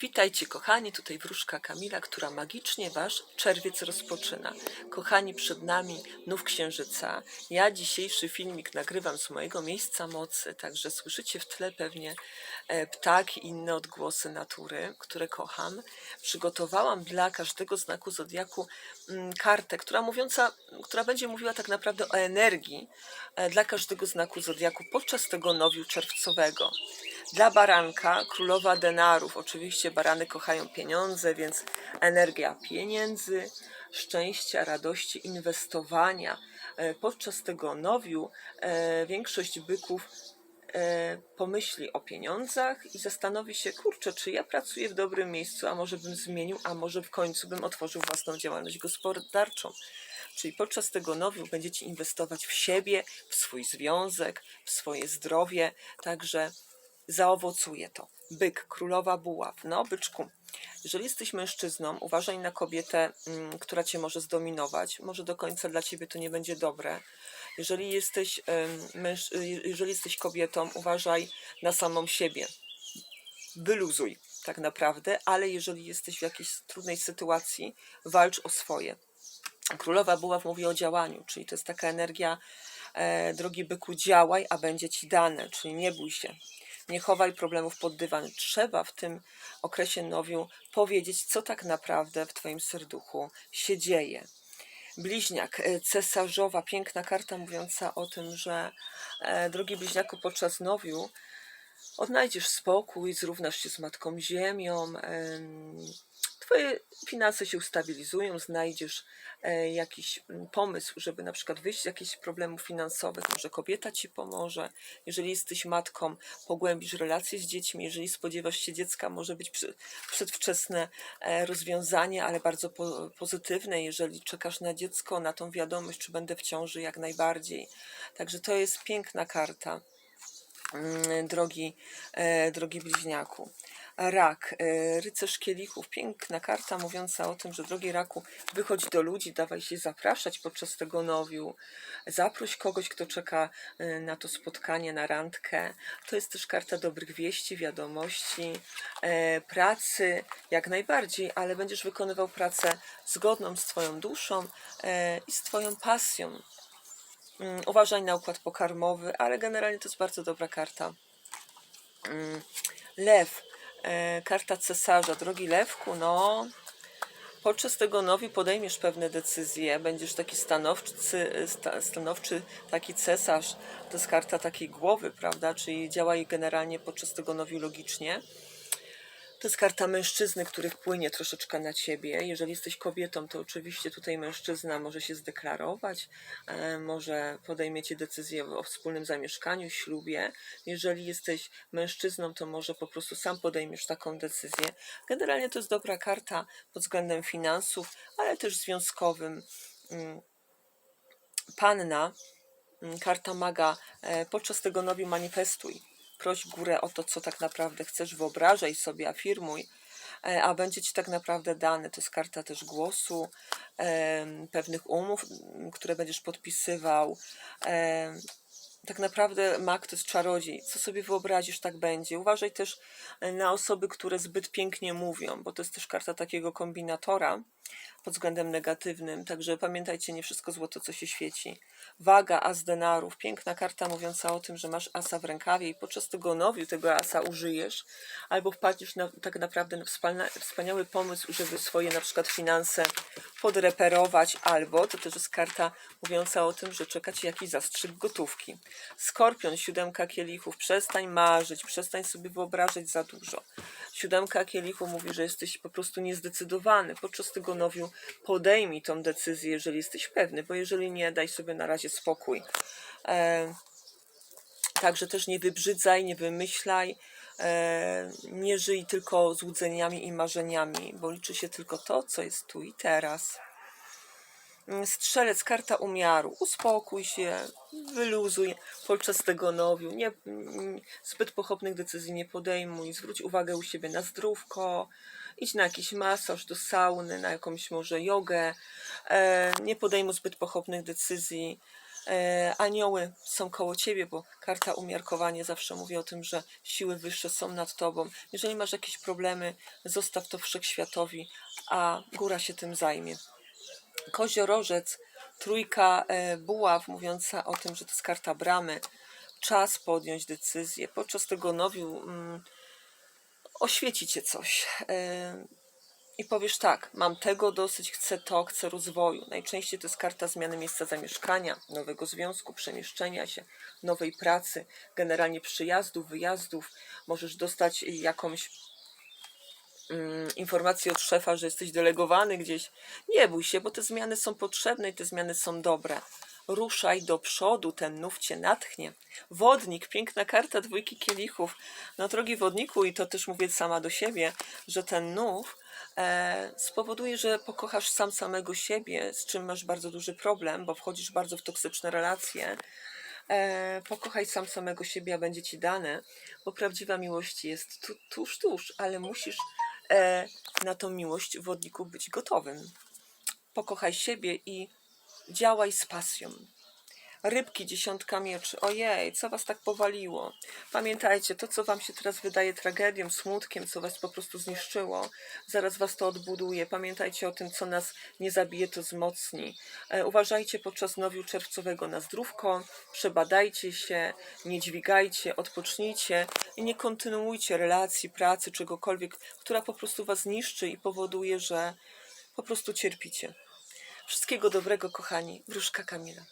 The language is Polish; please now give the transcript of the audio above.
Witajcie kochani, tutaj wróżka Kamila, która magicznie Wasz czerwiec rozpoczyna. Kochani, przed nami nów księżyca. Ja dzisiejszy filmik nagrywam z mojego miejsca mocy, także słyszycie w tle pewnie e, ptaki i inne odgłosy natury, które kocham. Przygotowałam dla każdego znaku zodiaku mm, kartę, która, mówiąca, która będzie mówiła tak naprawdę o energii e, dla każdego znaku zodiaku podczas tego nowiu czerwcowego. Dla baranka, królowa denarów. Oczywiście barany kochają pieniądze, więc energia pieniędzy, szczęścia, radości, inwestowania. E, Podczas tego nowiu e, większość byków e, pomyśli o pieniądzach i zastanowi się, kurczę, czy ja pracuję w dobrym miejscu, a może bym zmienił, a może w końcu bym otworzył własną działalność gospodarczą. Czyli podczas tego nowiu będziecie inwestować w siebie, w swój związek, w swoje zdrowie, także zaowocuje to. Byk, królowa buław. No, byczku, jeżeli jesteś mężczyzną, uważaj na kobietę, mm, która cię może zdominować. Może do końca dla ciebie to nie będzie dobre. Jeżeli jesteś, męż, y, jeżeli jesteś kobietą, uważaj na samą siebie. Wyluzuj tak naprawdę, ale jeżeli jesteś w jakiejś trudnej sytuacji, walcz o swoje. Królowa Buław mówi o działaniu, czyli to jest taka energia, e, drogi byku, działaj, a będzie ci dane, czyli nie bój się. Nie chowaj problemów pod dywan. Trzeba w tym okresie nowiu powiedzieć, co tak naprawdę w Twoim serduchu się dzieje. Bliźniak, e, cesarzowa, piękna karta mówiąca o tym, że e, drogi bliźniaku, podczas nowiu odnajdziesz spokój, zrównasz się z Matką Ziemią, em, Twoje finanse się ustabilizują, znajdziesz e, jakiś mm, pomysł, żeby na przykład wyjść z jakichś problemów finansowych, może kobieta Ci pomoże. Jeżeli jesteś matką, pogłębisz relacje z dziećmi. Jeżeli spodziewasz się dziecka, może być przedwczesne e, rozwiązanie, ale bardzo po, pozytywne. Jeżeli czekasz na dziecko, na tą wiadomość, czy będę w ciąży, jak najbardziej. Także to jest piękna karta mm, drogi, e, drogi bliźniaku. Rak, e, rycerz kielichów, piękna karta mówiąca o tym, że drogi raku, wychodź do ludzi, dawaj się zapraszać podczas tego nowiu, zaproś kogoś, kto czeka e, na to spotkanie, na randkę. To jest też karta dobrych wieści, wiadomości, e, pracy, jak najbardziej, ale będziesz wykonywał pracę zgodną z Twoją duszą i z Twoją pasją. Mm, Uważaj na układ pokarmowy, ale generalnie to jest bardzo dobra karta. Mm, Lew, karta cesarza. Drogi Lewku, no podczas tego nowi podejmiesz pewne decyzje, będziesz taki stanowczy, sta, stanowczy taki cesarz. To jest karta takiej głowy, prawda? Czyli działaj generalnie podczas tego nowi logicznie. To jest karta mężczyzny, który wpłynie troszeczkę na ciebie. Jeżeli jesteś kobietą, to oczywiście tutaj mężczyzna może się zdeklarować, e, może podejmiecie decyzję o wspólnym zamieszkaniu, ślubie. Jeżeli jesteś mężczyzną, to może po prostu sam podejmiesz taką decyzję. Generalnie to jest dobra karta pod względem finansów, ale też związkowym. Mm. Panna, mm, karta maga, e, podczas tego nowi manifestuj proś górę o to, co tak naprawdę chcesz, wyobrażaj sobie, afirmuj, e, a będzie ci tak naprawdę dane. To jest karta też głosu, pewnych umów, które będziesz podpisywał. Tak naprawdę mak to jest czarodziej. Co sobie wyobrazisz, tak będzie. Uważaj też e, na osoby, które zbyt pięknie mówią, bo to jest też karta takiego kombinatora pod względem negatywnym. Także pamiętajcie, nie wszystko złoto, co się świeci. Waga, as denarów. Piękna karta mówiąca o tym, że masz asa w rękawie i podczas tego nowiu tego asa użyjesz, albo wpadniesz na tak naprawdę na wspaniały, pomysł, żeby swoje na przykład finanse podreperować, albo to też jest karta mówiąca o tym, że czeka ci jakiś zastrzyk gotówki. Skorpion, siódemka kielichów. Przestań marzyć, przestań sobie wyobrażać za dużo. Siódemka kielichów mówi, że jesteś po prostu niezdecydowany. Podczas tego nowiu podejmij tą decyzję, jeżeli jesteś pewny, bo jeżeli nie, daj sobie na razie spokój. E, Także też nie wybrzydzaj, nie wymyślaj, e, nie żyj tylko złudzeniami i marzeniami, bo liczy się tylko to, co jest tu i teraz. Mm, Strzelec, karta umiaru. Uspokój się, wyluzuj podczas tego nowiu. Nie, mm, zbyt pochopnych decyzji nie podejmuj. Zwróć uwagę u siebie na zdrówko. Idź na jakiś masaż, do sauny, na jakąś może jogę. E, nie podejmuj zbyt pochopnych decyzji. E, anioły są koło ciebie, bo karta umiarkowanie zawsze mówi o tym, że siły wyższe są nad tobą. Jeżeli masz jakieś problemy, zostaw to wszechświatowi, a góra się tym zajmie. Koziorożec, trójka e, buław, mówiąca o tym, że to jest karta bramy. Czas podjąć decyzję. Podczas tego nowiu mm, oświeci cię coś. I powiesz tak, mam tego dosyć, chcę to, chcę rozwoju. Najczęściej to jest karta zmiany miejsca zamieszkania, nowego związku, przemieszczenia się, nowej pracy, generalnie przyjazdów, wyjazdów. Możesz dostać jakąś mm, informację od szefa, że jesteś delegowany gdzieś. Nie bój się, bo te zmiany są potrzebne i te zmiany są dobre. Ruszaj do przodu, ten nów cię natchnie. Wodnik, piękna karta dwójki kielichów. No drogi wodniku, i to też mówię sama do siebie, że ten nów e, spowoduje, że pokochasz sam samego siebie, z czym masz bardzo duży problem, bo wchodzisz bardzo w toksyczne relacje. E, pokochaj sam samego siebie, a będzie ci dane, bo prawdziwa miłość jest tu, tuż, tuż, ale musisz e, na tą miłość wodniku być gotowym. Pokochaj siebie i działaj z pasją. Rybki, dziesiątka mieczy. Ojej, co was tak powaliło? Pamiętajcie, to co wam się teraz wydaje tragedią, smutkiem, co was po prostu zniszczyło, zaraz was to odbuduje. Pamiętajcie o tym, co nas nie zabije, to wzmocni. E, uważajcie podczas nowiu czerwcowego na zdrówko, przebadajcie się, nie dźwigajcie, odpocznijcie i nie kontynuujcie relacji, pracy, czegokolwiek, która po prostu was niszczy i powoduje, że po prostu cierpicie. Wszystkiego dobrego, kochani. Wróżka Kamila.